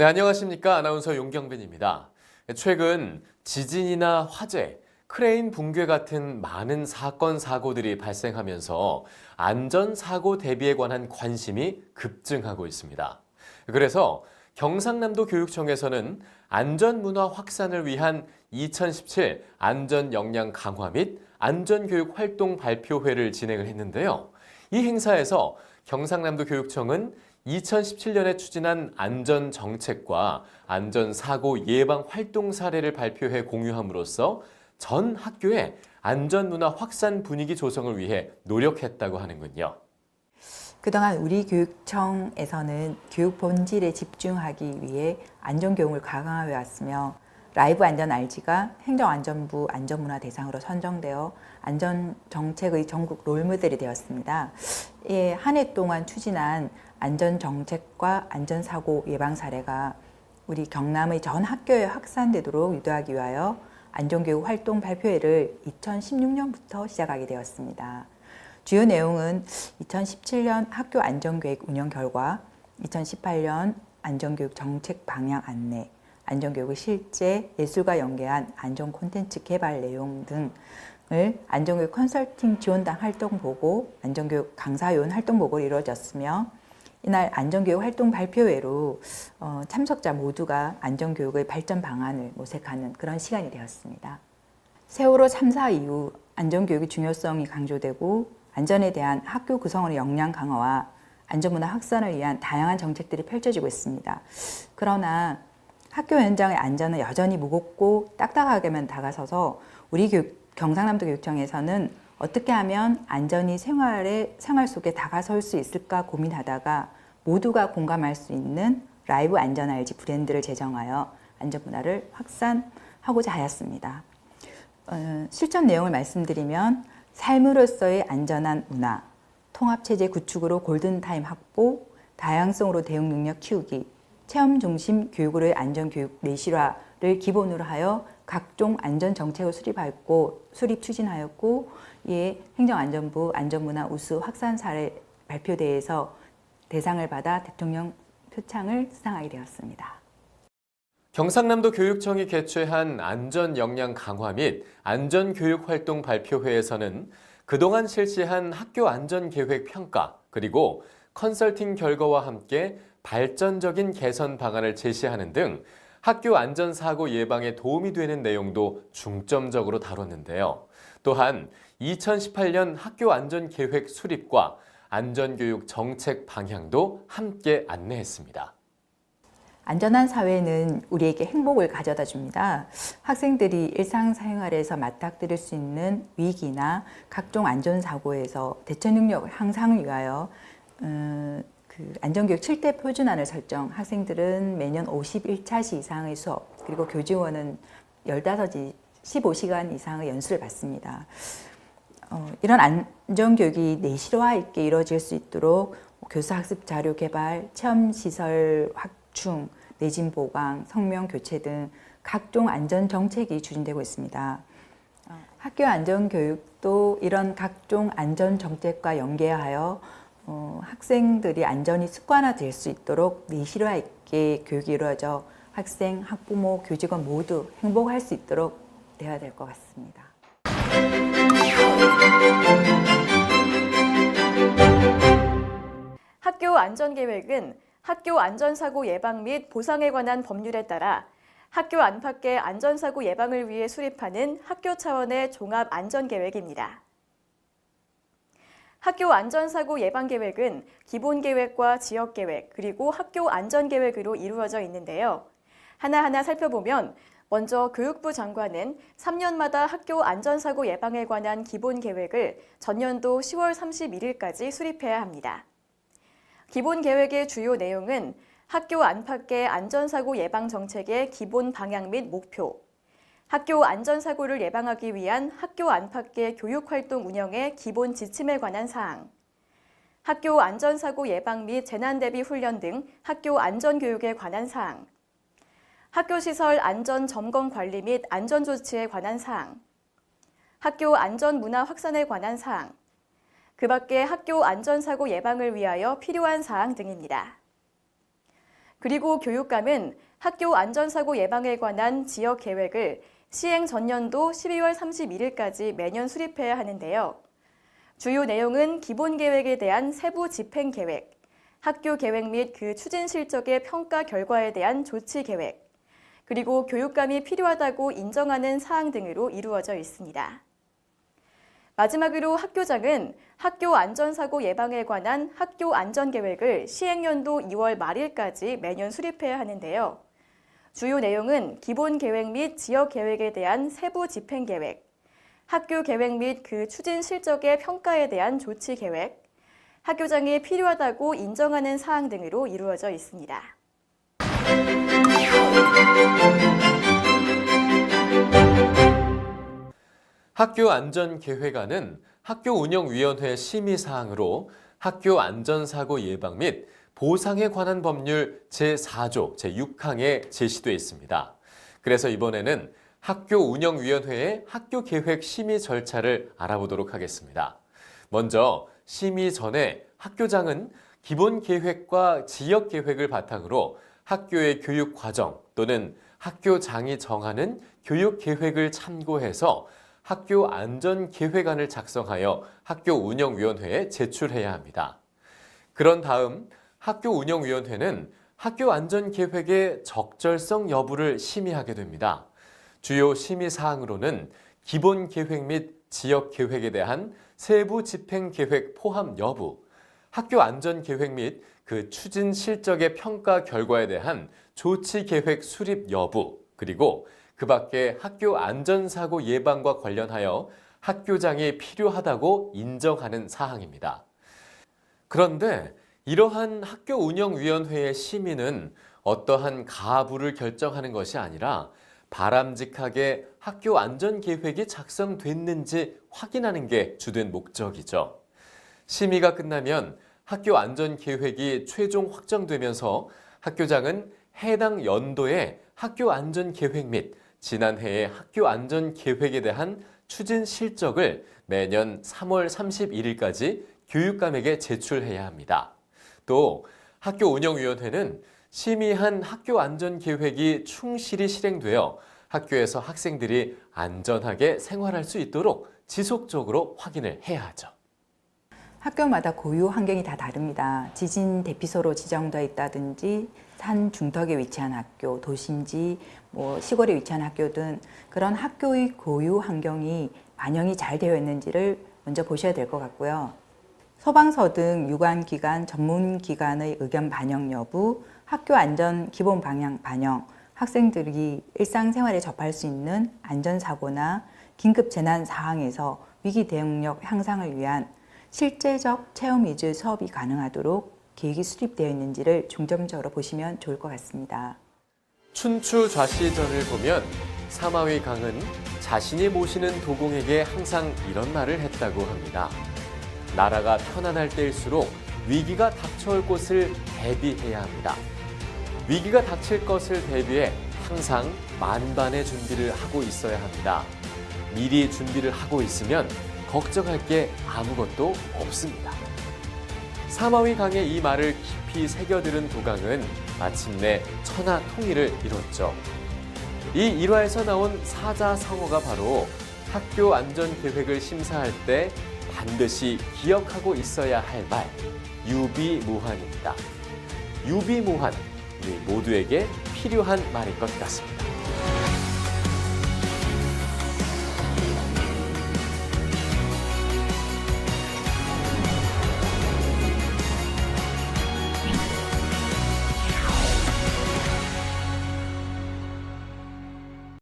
네, 안녕하십니까. 아나운서 용경빈입니다. 최근 지진이나 화재, 크레인 붕괴 같은 많은 사건, 사고들이 발생하면서 안전사고 대비에 관한 관심이 급증하고 있습니다. 그래서 경상남도 교육청에서는 안전문화 확산을 위한 2017 안전 역량 강화 및 안전교육 활동 발표회를 진행을 했는데요. 이 행사에서 경상남도 교육청은 2017년에 추진한 안전 정책과 안전 사고 예방 활동 사례를 발표해 공유함으로써 전 학교의 안전 문화 확산 분위기 조성을 위해 노력했다고 하는군요. 그동안 우리 교육청에서는 교육 본질에 집중하기 위해 안전 교육을 강화해 왔으며 라이브 안전 RG가 행정안전부 안전문화 대상으로 선정되어 안전 정책의 전국 롤모델이 되었습니다. 예, 한해 동안 추진한 안전 정책과 안전 사고 예방 사례가 우리 경남의 전 학교에 확산되도록 유도하기 위하여 안전교육 활동 발표회를 2016년부터 시작하게 되었습니다. 주요 내용은 2017년 학교 안전계획 운영 결과, 2018년 안전교육 정책 방향 안내, 안전교육의 실제 예술과 연계한 안전 콘텐츠 개발 내용 등을 안전교육 컨설팅 지원단 활동 보고, 안전교육 강사 요원 활동 보고로 이루어졌으며, 이날 안전교육 활동 발표회로 어, 참석자 모두가 안전교육의 발전 방안을 모색하는 그런 시간이 되었습니다. 세월호 참사 이후 안전교육의 중요성이 강조되고 안전에 대한 학교 구성원의 역량 강화와 안전문화 확산을 위한 다양한 정책들이 펼쳐지고 있습니다. 그러나 학교 현장의 안전은 여전히 무겁고 딱딱하게만 다가서서 우리 교육, 경상남도 교육청에서는 어떻게 하면 안전이 생활의 생활 속에 다가설 수 있을까 고민하다가 모두가 공감할 수 있는 라이브 안전 알지 브랜드를 제정하여 안전 문화를 확산하고자 하였습니다. 어, 실전 내용을 말씀드리면 삶으로서의 안전한 문화, 통합 체제 구축으로 골든 타임 확보, 다양성으로 대응 능력 키우기, 체험 중심 교육으로의 안전 교육 내실화를 기본으로 하여 각종 안전 정책을 수립하였고 수립 추진하였고 이에 행정안전부 안전문화 우수 확산 사례 발표대회에서 대상을 받아 대통령 표창을 수상하게 되었습니다. 경상남도 교육청이 개최한 안전 역량 강화 및 안전 교육 활동 발표회에서는 그동안 실시한 학교 안전 계획 평가 그리고 컨설팅 결과와 함께 발전적인 개선 방안을 제시하는 등 학교 안전 사고 예방에 도움이 되는 내용도 중점적으로 다뤘는데요. 또한 2018년 학교 안전 계획 수립과 안전 교육 정책 방향도 함께 안내했습니다. 안전한 사회는 우리에게 행복을 가져다 줍니다. 학생들이 일상생활에서 맞닥뜨릴 수 있는 위기나 각종 안전사고에서 대처 능력 향상을 위하여 어, 그 안전교육 7대 표준안을 설정, 학생들은 매년 51차시 이상의 수업, 그리고 교직원은 15시, 15시간 이상의 연수를 받습니다. 어, 이런 안전교육이 내실화 있게 이루어질 수 있도록 교수 학습 자료 개발, 체험 시설 확충, 내진 보강, 성명 교체 등 각종 안전 정책이 추진되고 있습니다. 어, 학교 안전 교육도 이런 각종 안전 정책과 연계하여 어, 학생들이 안전이 습관화될 수 있도록 내실화 있게 교육이 이루어져 학생, 학부모, 교직원 모두 행복할 수 있도록 되어야 될 것 같습니다. 학교 안전계획은 학교 안전사고 예방 및 보상에 관한 법률에 따라 학교 안팎의 안전사고 예방을 위해 수립하는 학교 차원의 종합 안전계획입니다. 학교 안전사고 예방계획은 기본계획과 지역계획, 그리고 학교 안전계획으로 이루어져 있는데요. 하나하나 살펴보면 먼저 교육부 장관은 3년마다 학교 안전사고 예방에 관한 기본 계획을 전년도 10월 31일까지 수립해야 합니다. 기본 계획의 주요 내용은 학교 안팎의 안전사고 예방 정책의 기본 방향 및 목표, 학교 안전사고를 예방하기 위한 학교 안팎의 교육활동 운영의 기본 지침에 관한 사항, 학교 안전사고 예방 및 재난대비 훈련 등 학교 안전교육에 관한 사항, 학교시설 안전 점검 관리 및 안전조치에 관한 사항, 학교 안전문화 확산에 관한 사항, 그 밖에 학교 안전사고 예방을 위하여 필요한 사항 등입니다. 그리고 교육감은 학교 안전사고 예방에 관한 지역 계획을 시행 전년도 12월 31일까지 매년 수립해야 하는데요. 주요 내용은 기본 계획에 대한 세부 집행 계획, 학교 계획 및 그 추진 실적의 평가 결과에 대한 조치 계획, 그리고 교육감이 필요하다고 인정하는 사항 등으로 이루어져 있습니다. 마지막으로 학교장은 학교 안전사고 예방에 관한 학교 안전계획을 시행연도 2월 말일까지 매년 수립해야 하는데요. 주요 내용은 기본 계획 및 지역 계획에 대한 세부 집행 계획, 학교 계획 및 그 추진 실적의 평가에 대한 조치 계획, 학교장이 필요하다고 인정하는 사항 등으로 이루어져 있습니다. 학교 안전 계획안은 학교 운영위원회 심의 사항으로 학교 안전사고 예방 및 보상에 관한 법률 제4조 제6항에 제시돼 있습니다. 그래서 이번에는 학교 운영위원회의 학교 계획 심의 절차를 알아보도록 하겠습니다. 먼저 심의 전에 학교장은 기본 계획과 지역 계획을 바탕으로 학교의 교육 과정 또는 학교장이 정하는 교육 계획을 참고해서 학교 안전 계획안을 작성하여 학교 운영위원회에 제출해야 합니다. 그런 다음 학교 운영위원회는 학교 안전 계획의 적절성 여부를 심의하게 됩니다. 주요 심의 사항으로는 기본 계획 및 지역 계획에 대한 세부 집행 계획 포함 여부, 학교 안전 계획 및 그 추진 실적의 평가 결과에 대한 조치 계획 수립 여부, 그리고 그 밖에 학교 안전사고 예방과 관련하여 학교장이 필요하다고 인정하는 사항입니다. 그런데 이러한 학교 운영위원회의 심의는 어떠한 가부를 결정하는 것이 아니라 바람직하게 학교 안전 계획이 작성됐는지 확인하는 게 주된 목적이죠. 심의가 끝나면 학교 안전 계획이 최종 확정되면서 학교장은 해당 연도의 학교 안전 계획 및 지난해의 학교 안전 계획에 대한 추진 실적을 매년 3월 31일까지 교육감에게 제출해야 합니다. 또 학교 운영위원회는 심의한 학교 안전 계획이 충실히 실행되어 학교에서 학생들이 안전하게 생활할 수 있도록 지속적으로 확인을 해야 하죠. 학교마다 고유 환경이 다 다릅니다. 지진 대피소로 지정되어 있다든지 산 중턱에 위치한 학교, 도심지, 뭐 시골에 위치한 학교 등 그런 학교의 고유 환경이 반영이 잘 되어 있는지를 먼저 보셔야 될 것 같고요. 소방서 등 유관기관, 전문기관의 의견 반영 여부, 학교 안전 기본 방향 반영, 학생들이 일상생활에 접할 수 있는 안전사고나 긴급 재난 상황에서 위기 대응력 향상을 위한 실제적 체험 위주 수업이 가능하도록 계획이 수립되어 있는지를 중점적으로 보시면 좋을 것 같습니다. 춘추 좌시전을 보면 사마위 강은 자신이 모시는 도공에게 항상 이런 말을 했다고 합니다. 나라가 편안할 때일수록 위기가 닥쳐올 곳을 대비해야 합니다. 위기가 닥칠 것을 대비해 항상 만반의 준비를 하고 있어야 합니다. 미리 준비를 하고 있으면 걱정할 게 아무것도 없습니다. 사마위 강의 이 말을 깊이 새겨들은 도강은 마침내 천하 통일을 이뤘죠. 이 일화에서 나온 사자성어가 바로 학교 안전 계획을 심사할 때 반드시 기억하고 있어야 할 말, 유비무환입니다. 유비무환, 우리 모두에게 필요한 말인 것 같습니다.